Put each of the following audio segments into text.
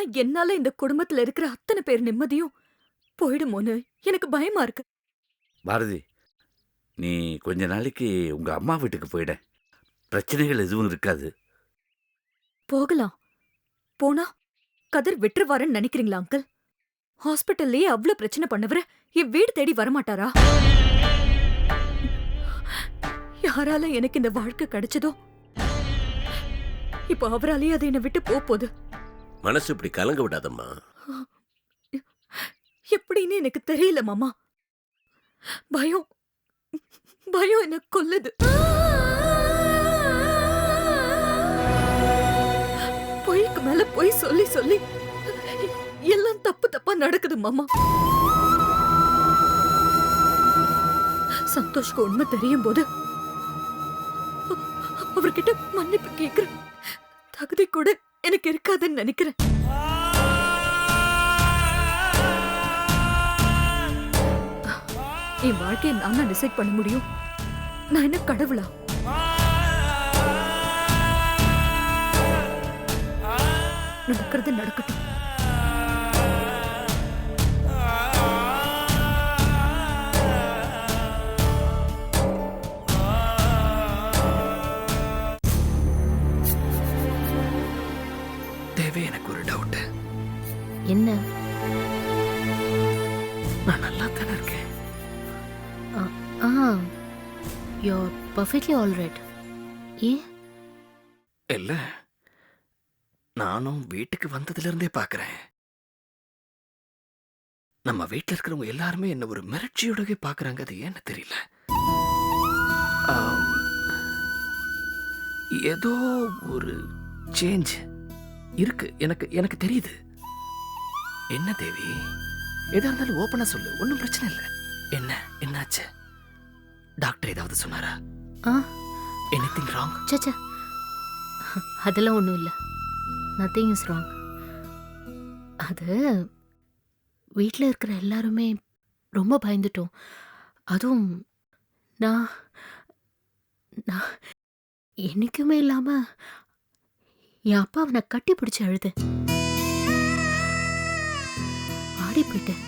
ஆனா என்னால இந்த குடும்பத்துல இருக்கிற அத்தனை பேர் நிம்மதியும் போயிடுமோன்னு எனக்கு பயமா இருக்கு. பாரதி நீ கொஞ்ச நாளைக்கு உங்க அம்மா வீட்டுக்கு போயிட. பிரச்சனைகள் எதுவும் இருக்காது. போகலாம். போனா கதிர் விட்டுருவாருன்னு நினைக்கிறீங்களா அங்கிள்? ஹாஸ்பிட்டல்லயே அவ்ளோ பிரச்சனை பண்ணவர என் வீடு தேடி வரமாட்டாரா? யாரால எனக்கு இந்த வாழ்க்கை கிடைச்சதோ? இப்போ அவராலேயே அது என்னை விட்டு போப் போகுது. மனசு இப்படி கலங்க விடாதம்மா. எப்படின்னு எனக்கு தெரியல மாமா. பயம். பயம் என்ன கொல்லுது. பொய்க்கு மேல பொய் சொல்லி சொல்லி எல்லாம் தப்பு தப்பா நடக்குது மாமா. சந்தோஷ்க்கு உண்மை தெரியும் போது அவர்கிட்ட மன்னிப்பு கேட்கிற தகுதி கூட. எனக்கு இருக்காதுன்னு நினைக்கிறேன். என் வாழ்க்கையை நான் தான் டிசைட் பண்ண முடியும். நான் என்ன கடவுளா? நடக்கிறது நடக்கட்டும். என்ன? நான் நல்லா தானே இருக்கேன். Ah you're perfectly all right ஏன்? இல்ல. நானும் வீட்டுக்கு வந்ததுல இருந்தே பாக்குறேன் நம்ம வீட்டில் இருக்கிறவங்க எல்லாருமே என்ன ஒரு மிரட்சியோடவே பார்க்கறாங்க அது ஏன்னு தெரியல. ஏதோ ஒரு சேஞ்ச் இருக்கு எனக்கு எனக்கு தெரியுது. என்ன தேவி? எதா இருந்தாலும் ஓப்பனா சொல்லு. ஒன்றும் பிரச்சனை இல்லை. என்ன? என்னாச்சு? டாக்டர் ஏதாவது சொன்னாரா? ஆ? எனிதிங் ராங் சச்சா அதெல்லாம் ஒன்றும் இல்லை. நத்திங் இஸ் ராங் அது வீட்டில் இருக்கிற எல்லாருமே ரொம்ப பயந்துட்டோம். அதுவும் நான் நான் என்னைக்குமே இல்லாமல் என் அப்பாவை நான் கட்டி பிடிச்சி அழுதேன். ஆடி போயிட்டேன்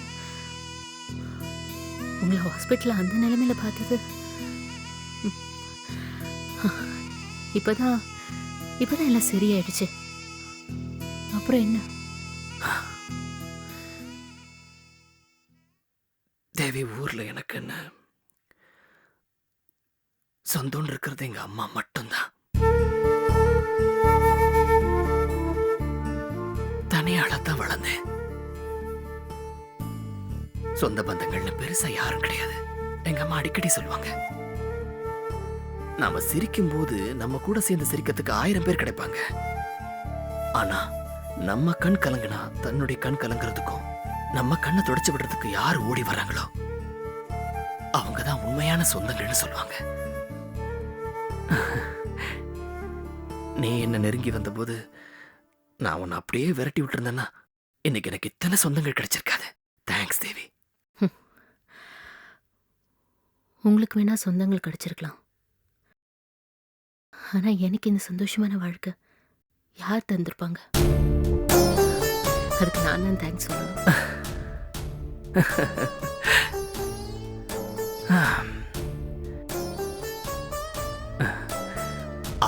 உங்களை ஹாஸ்பிட்டலில் அந்த நிலைமையில பார்த்தது. இப்போதான் இப்பதான் இப்பதான் எல்லாம் சரியாயிடுச்சு. அப்புறம் என்ன? தேவி ஊர்ல எனக்கு என்ன? சொந்தம் இருக்கிறது எங்க அம்மா மட்டும்தான். தனியாளத்தான் வளர்ந்தேன். சொந்த பந்தங்கள்னு பெருசா யாரும் கிடையாது. எங்க அம்மா அடிக்கடி சொல்லுவாங்க. நாம சிரிக்கும் போது நம்ம கூட சேர்ந்து சிரிக்கிறதுக்கு ஆயிரம் பேர் கிடைப்பாங்க. ஆனா நம்ம கண் கலங்கினா தன்னுடைய கண் கலங்குறதுக்கும் நம்ம கண்ணை தொடச்சு விடுறதுக்கு யார் ஓடி வர்றாங்களோ அவங்க தான் உண்மையான சொந்தங்கள்னு சொல்லுவாங்க. நீ என்ன நெருங்கி வந்தபோது நான் உன்னை அப்படியே விரட்டி விட்டுருந்தேன்னா இன்னைக்கு எனக்கு இத்தனை சொந்தங்கள் கிடைச்சிருக்காது தேங்க்ஸ் தேவி உங்களுக்கு வேணா சொந்தங்கள் கிடைச்சிருக்கலாம். ஆனா எனக்கு இந்த சந்தோஷமான வாழ்க்கை யார் தந்திருப்பாங்க? அதுக்கு நான் தான் தேங்க்ஸ் சொல்லணும்.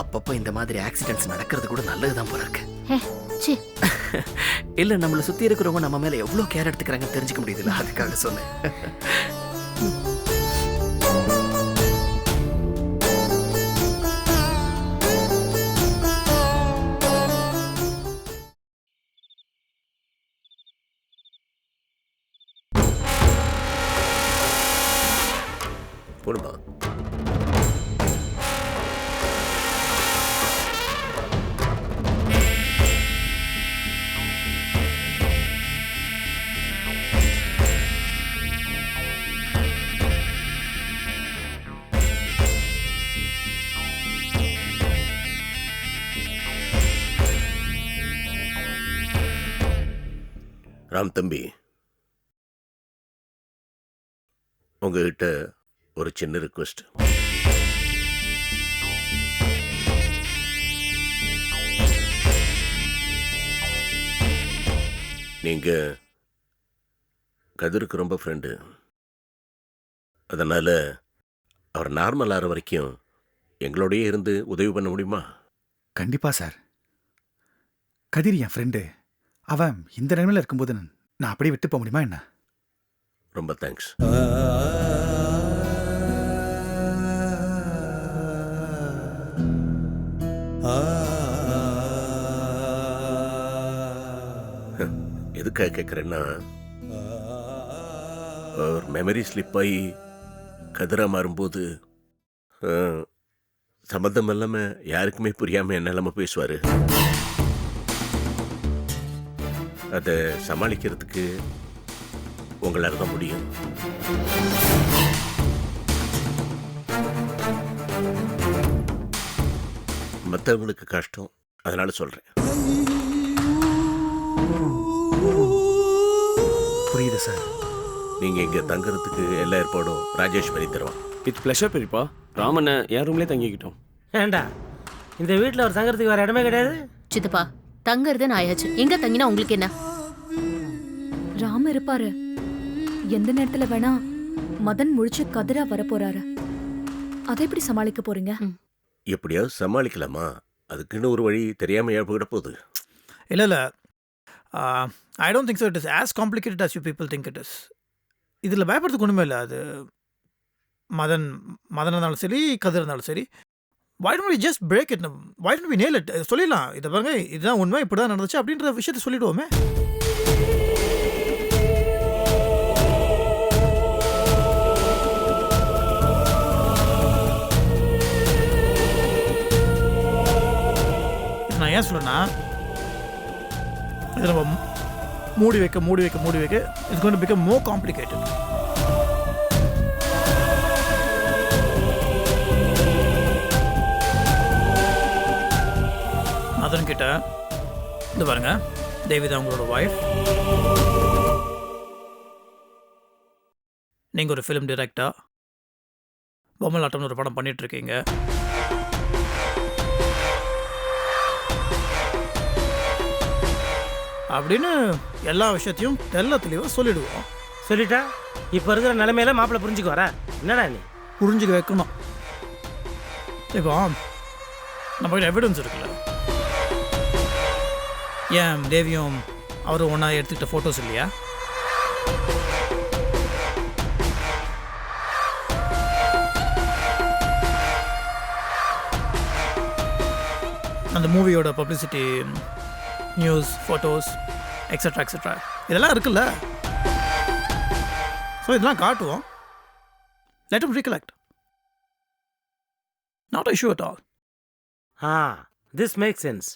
அப்பப்போ இந்த மாதிரி ஆக்சிடென்ட்ஸ் நடக்கிறது கூட நல்லதுதான் போல இருக்கு. இல்ல நம்மள சுத்தி இருக்கிறவங்க நம்ம மேல எவ்வளவு கேர் எடுத்துக்கிறாங்கன்னு தெரிஞ்சுக்க முடியுதுல்ல? அதுக்காக சொன்னேன். ராம் தம்பி. உங்ககிட்ட ஒரு சின்ன ரிக்வெஸ்ட் நீங்க கதிருக்கு ரொம்ப ஃப்ரெண்டு அதனால அவர் நார்மல் ஆகிற வரைக்கும் எங்களோடையே இருந்து உதவி பண்ண முடியுமா? கண்டிப்பா சார் கதிர் என் ஃப்ரெண்டு அவன் இந்த நிலைமையில் இருக்கும்போது நான் அப்படியே விட்டு போக முடியுமா என்ன? ரொம்ப தேங்க்ஸ் எதுக்காக கேட்குறேன்னா ஒரு மெமரி ஸ்லிப் ஆகி கதிராக மாறும்போது சம்மந்தம் இல்லாமல் யாருக்குமே புரியாமல் என்ன இல்லாமல் பேசுவார். அதை சமாளிக்கிறதுக்கு உங்களால தான் முடியும். மற்றவங்களுக்கு கஷ்டம் அதனால சொல்கிறேன் புரியுது சார். நீங்கள் இங்கே தங்குறதுக்கு எல்லா ஏற்பாடும் ராஜேஷ் பண்ணி தருவான். வித் ப்ளஷர் பெரியப்பா. ராமனை என் ரூம்லேயே தங்கிக்கிட்டோம். ஏண்டா? இந்த வீட்டில் ஒரு தங்கறதுக்கு வேற இடமே கிடையாது? சித்தப்பா தங்கறதுன்னு ஆயாச்சு எங்க தங்கினா உங்களுக்கு என்ன? ராம இருப்பாரு. எந்த நேரத்துல வேணா மதன் முழிச்சு கதிரா வரப்போறாரு. அதை எப்படி சமாளிக்க போறீங்க? எப்படியாவது சமாளிக்கலாமா? அதுக்குன்னு ஒரு வழி தெரியாமல் ஏற்பட போகுது. இல்லை இல்லை. I don't think so it is as complicated as you people think it is இதில் பயப்படுறதுக்கு ஒன்றுமே இல்லை. அது மதன் மதன் இருந்தாலும் சரி கதிர் இருந்தாலும் சரி why don't we just break it? Why don't we nail it? Eh, சொல்லிடலாம். இதை பாருங்க இதுதான் உண்மை இப்படி தான் நடந்துச்சு அப்படின்ற விஷயத்த சொல்லிடுவோமே. நான் ஏன் சொல்றேன்னா இது நம்ம மூடி வைக்க மூடி வைக்க மூடி வைக்க it's going become more complicated Madan கிட்ட இது பாருங்க தேவிதா உங்களோட ஒய்ஃப் நீங்க ஒரு ஃபிலிம் டிரெக்டர் பொம்மலாட்டம்னு ஒரு படம் பண்ணிட்டு இருக்கீங்க. அப்படின்னு எல்லா விஷயத்தையும் தெல்ல தெளிவாக சொல்லிடுவோம். சொல்லிட்டா? இப்போ இருக்கிற நிலைமையில மாப்பிள்ளை புரிஞ்சுக்கு வர? என்னடா நீ புரிஞ்சுக்க வைக்கணும். இப்போ நம்ம எவிடன்ஸ் இருக்குல்ல. ஏன் தேவியும் அவரும் ஒன்றா எடுத்துக்கிட்ட ஃபோட்டோஸ் இல்லையா? அந்த மூவியோட publicity news photos extra extra இதெல்லாம் இருக்குல்ல? ஸோ இதெல்லாம் காட்டுவோம். Let him recollect. Not I issue at all. Ah this make sense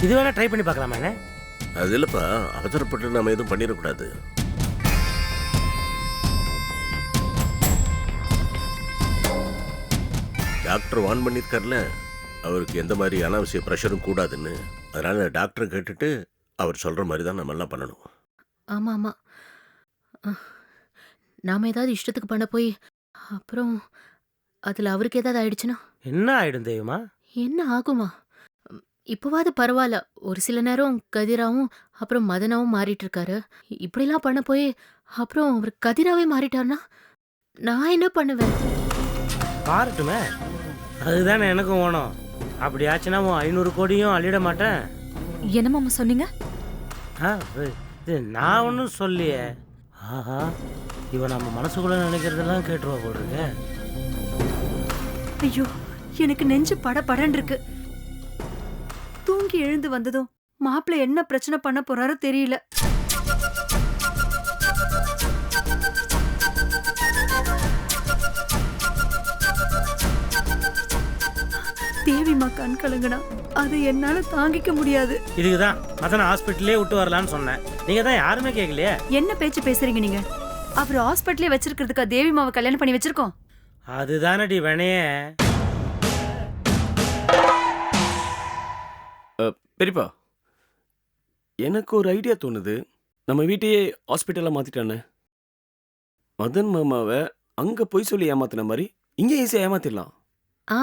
இது வேணா ட்ரை பண்ணி பார்க்கலாமாண்ணே அது இல்லைப்பா. அவசரப்பட்டு நம்ம எதுவும் பண்ணிடக்கூடாது. டாக்டர் வான் பண்ணியிருக்கார்ல அவருக்கு எந்த மாதிரி அனாவசிய ப்ரெஷரும் கூடாதுன்னு. அதனால டாக்டரை கேட்டுட்டு அவர் சொல்கிற மாதிரி தான் நம்ம எல்லாம் பண்ணணும். ஆமா ஆமா. அஹ், நாம ஏதாவது இஷ்டத்துக்கு பண்ண போய் அப்புறம் அதுல அவருக்கு ஏதாவது ஆயிடுச்சுன்னா? என்ன ஆயிடும் தெய்வமா என்ன ஆகுமா? இப்போவாது பரவாயில்ல ஒரு சில நேரம் கதிராவும் அப்புறம் மதனாவும் மாறிட்டு இருக்காரு இப்படிலாம் பண்ண போய் அப்புறம் அவர் கதிராவே மாறிட்டார்னா நான் என்ன பண்ணுவேன்? பாரட்டுமே. அதுதானே எனக்கும் வேணும் அப்படி ஆச்சுன்னா உன் ஐநூறு கோடியும் அள்ளிட மாட்டேன். என்ன மாமா சொன்னீங்க? ஆ இது- நான் ஒன்றும் சொல்லியே ஆஹா இவன் நம்ம மனசுக்குள்ள நினைக்கிறதெல்லாம் கேட்டுருவா போல் இருக்கு. ஐயோ எனக்கு நெஞ்சு பட படன்னு இருக்கு. தூங்கி எழுந்து வந்ததும்? மாப்பிள்ளை என்ன பிரச்சனை பண்ண போறாரோ தெரியல. தேவிமா கண் கலங்குனா அதை என்னால தாங்கிக்க முடியாது. இதுக்கு தான் மதனை ஹாஸ்பிட்டலே விட்டு வரலான்னு சொன்னேன். நீங்கள் தான் யாருமே கேட்கலையே என்ன பேச்சு பேசுறீங்க நீங்க? அவர் ஹாஸ்பிட்டலே வச்சிருக்கிறதுக்கா தேவிமாவை கல்யாணம் பண்ணி வச்சிருக்கோம்? அதுதானடி வினையே. பெரியப்பா எனக்கு ஒரு ஐடியா தோணுது. நம்ம வீட்டையே ஹாஸ்பிட்டலாக மாற்றிட்டானே மதன் மாமாவை அங்கே போய் சொல்லி ஏமாத்தின மாதிரி இங்கே ஈஸியாக ஏமாத்திடலாம். ஆ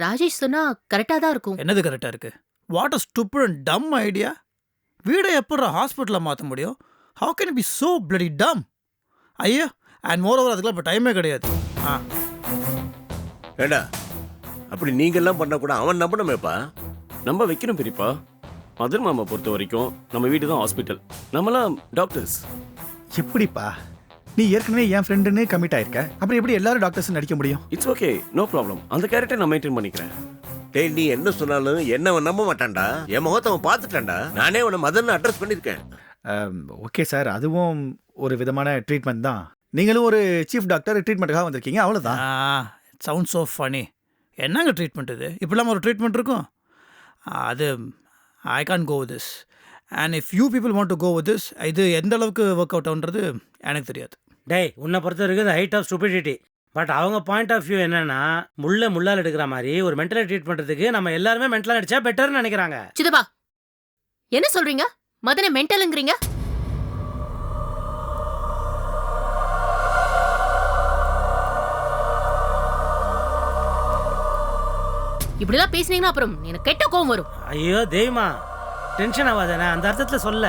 ராஜேஷ் சொன்னா கரெக்டா தான் இருக்கும். என்னது கரெக்டாக இருக்கு? What a stupid and dumb idea வீடை எப்படி ஹாஸ்பிட்டலில் மாற்ற முடியும்? How can be so bloody dumb ஐயோ அண்ட் மோர் ஓவர் அதுக்கெல்லாம் இப்போ டைமே கிடையாது. ஆ. ஏண்டா அப்படி நீங்கெல்லாம் பண்ண கூட அவன் நம்பணுமேப்பா? நம்ம வைக்கணும் பெரியப்பா மதன் மாமா பொறுத்த வரைக்கும் நம்ம வீடு தான் ஹாஸ்பிட்டல் நம்மளாம் டாக்டர்ஸ் எப்படிப்பா? நீ ஏற்கனவே என் ஃப்ரெண்டுன்னு கமிட் ஆயிருக்க. அப்புறம் எப்படி எல்லாரும் டாக்டர்ஸ் நடிக்க முடியும்? இட்ஸ் ஓகே நோ ப்ராப்ளம் அந்த கேரக்டர் நான் மெயின்டைன் பண்ணிக்கிறேன். டேய் நீ என்ன சொன்னாலும் என்ன அவன் நம்ப மாட்டான்டா. என் முகத்தை அவன் பார்த்துட்டான்டா. நானே அவனை மதன் அட்ரஸ் பண்ணியிருக்கேன். ஓகே சார் அதுவும் ஒரு விதமான ட்ரீட்மெண்ட் தான். நீங்களும் ஒரு சீஃப் டாக்டர் ட்ரீட்மெண்ட்டுக்காக வந்திருக்கீங்க அவ்வளோதான் சவுண்ட் ஸோ ஃபனி என்னங்க ட்ரீட்மெண்ட் இது? இப்படிலாம் ஒரு ட்ரீட்மெண்ட் இருக்கும்? அது I can go this and if you people want to go this இது எந்த அளவுக்கு ஒர்க் அவுட் ஆகுன்றது எனக்கு தெரியாது. டேய் உன்னை பொறுத்த வரைக்கும் இந்த ஹைட் ஆஃப் ஸ்டூபிடிட்டி பட் அவங்க பாயிண்ட் ஆஃப் வியூ என்னன்னா முள்ள முள்ளால் எடுக்கிற மாதிரி ஒரு மென்டலை ட்ரீட் பண்றதுக்கு நம்ம எல்லாருமே மென்டலாக நடிச்சா பெட்டர்னு நினைக்கிறாங்க. சிதப்பா என்ன சொல்றீங்க? மதனை மென்டலுங்கிறீங்க இப்படிலாம் பேசுனீங்கன்னா அப்புறம் எனக்கு கெட்ட கோவம் வரும். ஐயோ தெய்வமா டென்ஷன் ஆகாதானே அந்த அர்த்தத்தில் சொல்ல.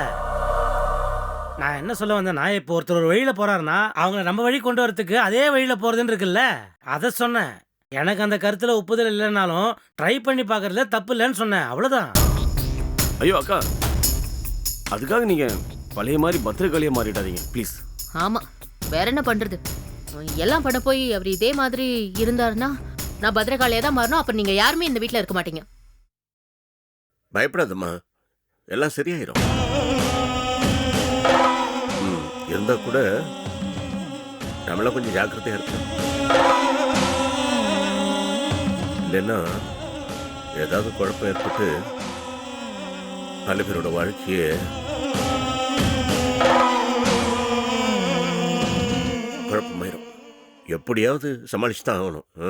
நான் என்ன சொல்ல வந்தேன்னா இப்போ ஒருத்தர் ஒரு வழியில் போறாருன்னா அவங்கள நம்ம வழி கொண்டு வரதுக்கு அதே வழியில் போகிறதுன்னு இருக்குல்ல? அதை சொன்னேன். எனக்கு அந்த கருத்தில் ஒப்புதல் இல்லைனாலும் ட்ரை பண்ணி பார்க்கறதுல தப்பு இல்லைன்னு சொன்னேன். அவ்வளோதான் ஐயோ அக்கா. அதுக்காக நீங்க பழைய மாதிரி பத்திரகாளியா மாறிடாதீங்க ப்ளீஸ் ஆமா. வேற என்ன பண்றது? எல்லாம் பண்ண போய் அவர் இதே மாதிரி இருந்தாருன்னா நான் பத்ரகாளியா தான் மாறணும். அப்புறம் நீங்க யாருமே இந்த வீட்டில் இருக்க மாட்டீங்க. பயப்படாதம்மா. எல்லாம் சரியாயிரும். ம், இருந்தா கூட நம்மள கொஞ்சம் ஜாக்கிரதையா இருக்கு இல்லைன்னா ஏதாவது குழப்பம் ஏற்பட்டு பல பேரோட வாழ்க்கையே குழப்பமாயிரும். எப்படியாவது சமாளிச்சு தான் ஆகணும். ஆ?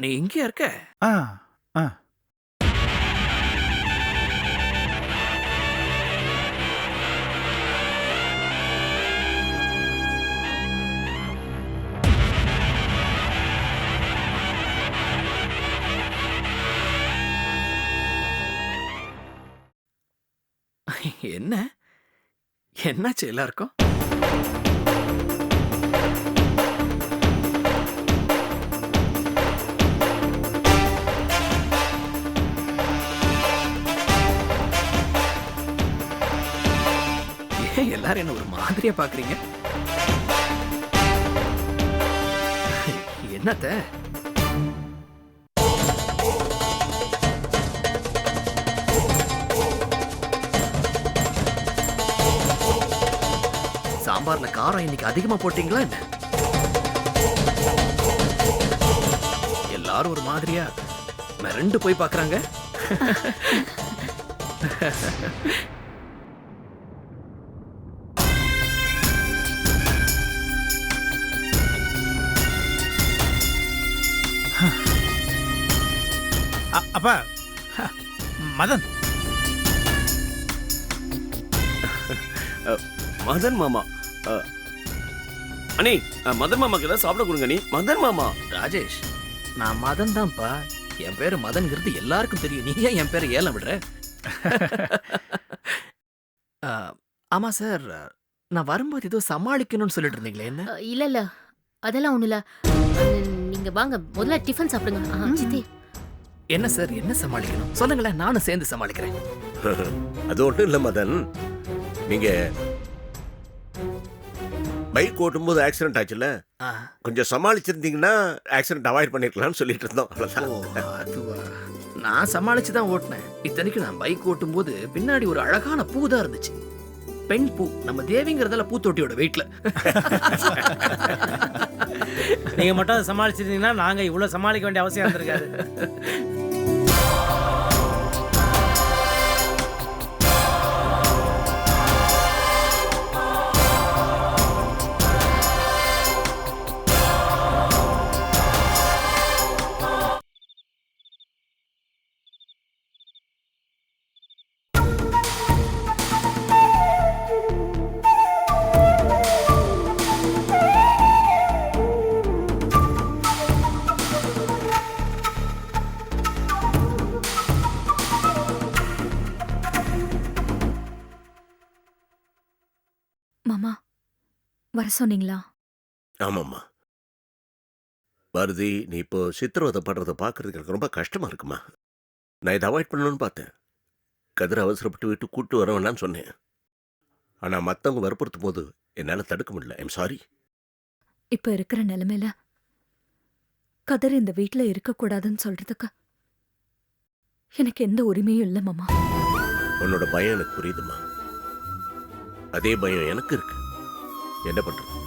நீ இங்கேயா இருக்க? ஆ ஆ. என்ன? என்னாச்சு எல்லாருக்கும்? எல்லாரும் என்ன ஒரு மாதிரியா பாக்குறீங்க? என்னத்த? சாம்பார்ல காரம் இன்னைக்கு அதிகமா போட்டீங்களா என்ன? எல்லாரும் ஒரு மாதிரியா மிரண்டு போய் பாக்குறாங்க. அப்பா மதன். மதன் மாமா. அ, அண்ணி மதன் மாமாக்கு ஏதாவது சாப்பிட கொடுங்க நீ மதன் மாமா. ராஜேஷ் நான் மதன் தான்ப்பா. என் பேரு மதன்ங்கிறது எல்லாருக்கும் தெரியும். நீ ஏன் என் பேரை ஏலம் விடுற? ஆ, ஆமா சார். நான் வரும்போது ஏதோ சமாளிக்கணும்னு சொல்லிட்டு இருந்தீங்களே என்ன? இல்ல இல்ல. அதெல்லாம் ஒண்ணு இல்ல அ, நீங்க வாங்க. முதல்ல டிஃபன் சாப்பிடுங்க. ஆ, சித்தி. என்ன சார் என்ன சமாளிக்கணும்? சொல்லுங்களேன் நானும் சேர்ந்து சமாளிக்கிறேன். அது ஒன்றும் இல்லை மதன். நீங்க பைக் ஓட்டும்போது ஆக்சிடென்ட் ஆச்சுல்ல? கொஞ்சம் சமாளிச்சிருந்தீங்கன்னா ஆக்சிடென்ட் அவாய்ட் பண்ணிருக்கலாம்னு சொல்லிட்டு இருந்தோம் அவ்வளோதான் நான் சமாளிச்சு தான் ஓட்டினேன். இத்தனைக்கும் நான் பைக் ஓட்டும்போது பின்னாடி ஒரு அழகான பூ தான் இருந்துச்சு. பெண் பூ நம்ம தேவிங்கிறதால பூத்தொட்டியோட வெயிட்ல நீங்க மட்டும் சமாளிச்சிருந்தீங்கன்னா நாங்க இவ்வளவு சமாளிக்க வேண்டிய அவசியம் இருந்திருக்காது. சொன்னீங்களா? ஆமாம்மா. பாரதி நீ இப்போ சித்திரவதை படுறத பார்க்கறதுக்கு எனக்கு ரொம்ப கஷ்டமா இருக்குமா? நான் இதை அவாய்ட் பண்ணணும்னு பார்த்தேன். கதிர அவசரப்பட்டு விட்டு கூட்டு வர வேணாம்னு சொன்னேன். ஆனால் மற்றவங்க வற்புறுத்தும் போது என்னால் தடுக்க முடியல. ஐம் சாரி இப்ப இருக்கிற நிலைமையில கதர் இந்த வீட்ல இருக்கக்கூடாதுன்னு சொல்றதுக்கு எனக்கு எந்த உரிமையும் இல்ல மாமா. உன்னோட பயம் எனக்கு புரியுதுமா? அதே பயம் எனக்கு இருக்கு. என்ன பண்றது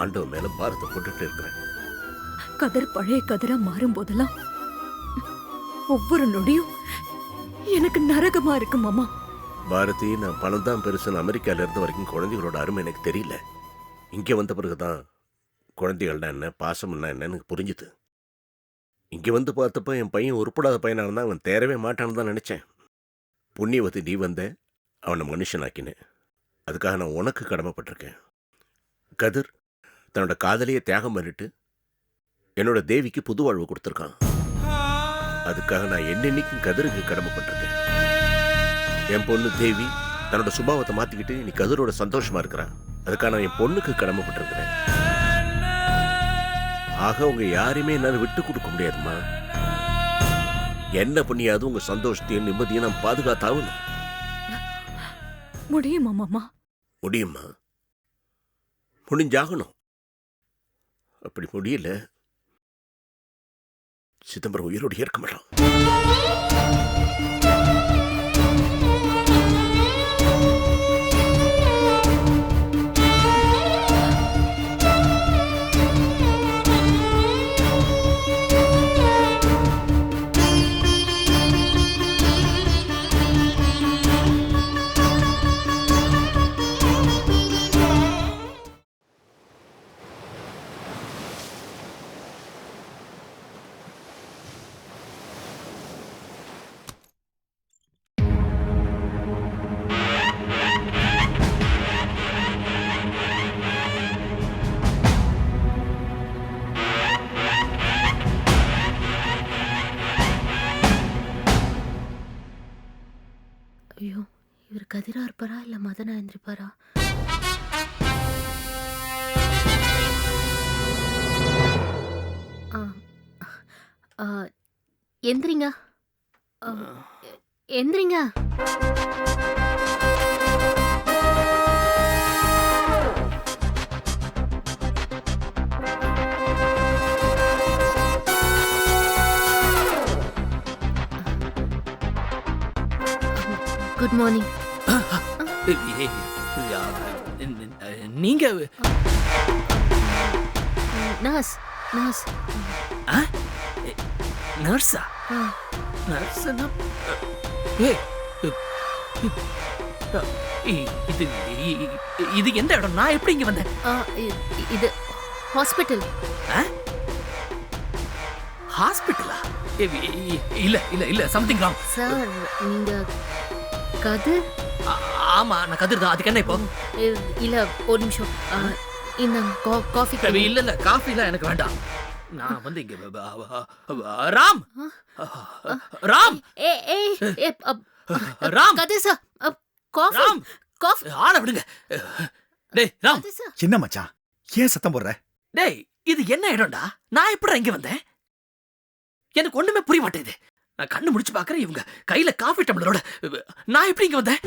ஆண்டவன் மேல பாரத்தை போட்டுட்டு இருக்கிறேன் கதர் பழைய கதரா மாறும் போதெல்லாம் ஒவ்வொரு நொடியும் எனக்கு நரகமா இருக்கு மாமா. பாரதி நான் பணம் தான் பெருசுன்னு அமெரிக்கால இருந்த வரைக்கும் குழந்தைகளோட அருமை எனக்கு தெரியல. இங்கே வந்த பிறகுதான் குழந்தைகள்னா என்ன பாசம்னா என்னன்னு புரிஞ்சுது. இங்கே வந்து பார்த்தப்ப என் பையன் உருப்படாத பையனாக இருந்தால் அவன் தேரவே மாட்டான்னு தான் நினச்சேன். புண்ணியவதி நீ வந்த அவனை மனுஷனாக்கினேன் அதுக்காக நான் உனக்கு கடமைப்பட்டிருக்கேன். கதிர் தன்னோட காதலியை தியாகம் பண்ணிட்டு என்னோட தேவிக்கு புது வாழ்வு கொடுத்துருக்கான். அதுக்காக நான் என்னென்னைக்கும் கதிருக்கு கடமைப்பட்டிருக்கேன் என் பொண்ணு தேவி தன்னோட சுபாவத்தை மாத்திக்கிட்டு நீ கதிரோட சந்தோஷமா இருக்கிறான் அதுக்காக நான் என் பொண்ணுக்கு கடமைப்பட்டிருக்கிறேன் ஆக உங்க யாரையுமே என்னால விட்டு கொடுக்க முடியாதும்மா. என்ன பண்ணியாவது உங்க சந்தோஷத்தையும் நிம்மதியும் நான் பாதுகாத்தாகணும். முடியுமா மாமா? முடியுமா முடிஞ்சாகணும். அப்படி முடியல சிதம்பரம் உயிரோடு ஏற்க மாட்டான் எந்திரிங்க. எந்திரிங்க. குட் மார்னிங் நீங்க நர்ஸ் நர்ஸ் நர்ஸா ஆ. நர்ஸ்னா ஏய் இ- இ- இது இது எந்த இடம் நான் எப்படி இங்க வந்தேன் இது ஹாஸ்பிட்டல் ஹாஸ்பிட்டலா இல்ல இல்ல இல்ல சம்திங் ராங் சார் நீங்க கதிர் ஆமா நான் கதிர் தான் அதுக்கு என்ன இப்போ இல்ல ஒரு நிமிஷம் ஆ, இந்த கா- காஃபி குடிங்க. இல்ல இல்ல காஃபிலாம் எனக்கு வேண்டாம். நான் வந்து இங்க வ- வ- வ- ராம்! ராம்! ஏ ஏய் ஏ up- Ram! Kathir sir up, coffee Ram! Coffee ஆள விடுங்க. டேய் ராம்! கதிர் சார். என்ன மச்சான்? ஏன் சத்தம் போடுற? டேய் இது என்ன இடம்டா? நான் எப்படி இங்க வந்தேன்? எனக்கு ஒண்ணுமே புரிய மாட்டேங்குது நான் கண்ணு முடிச்சு பாக்குறேன் இவங்க. கையில காஃபி டம்ளரோட நான் எப்படி இங்க வந்தேன்?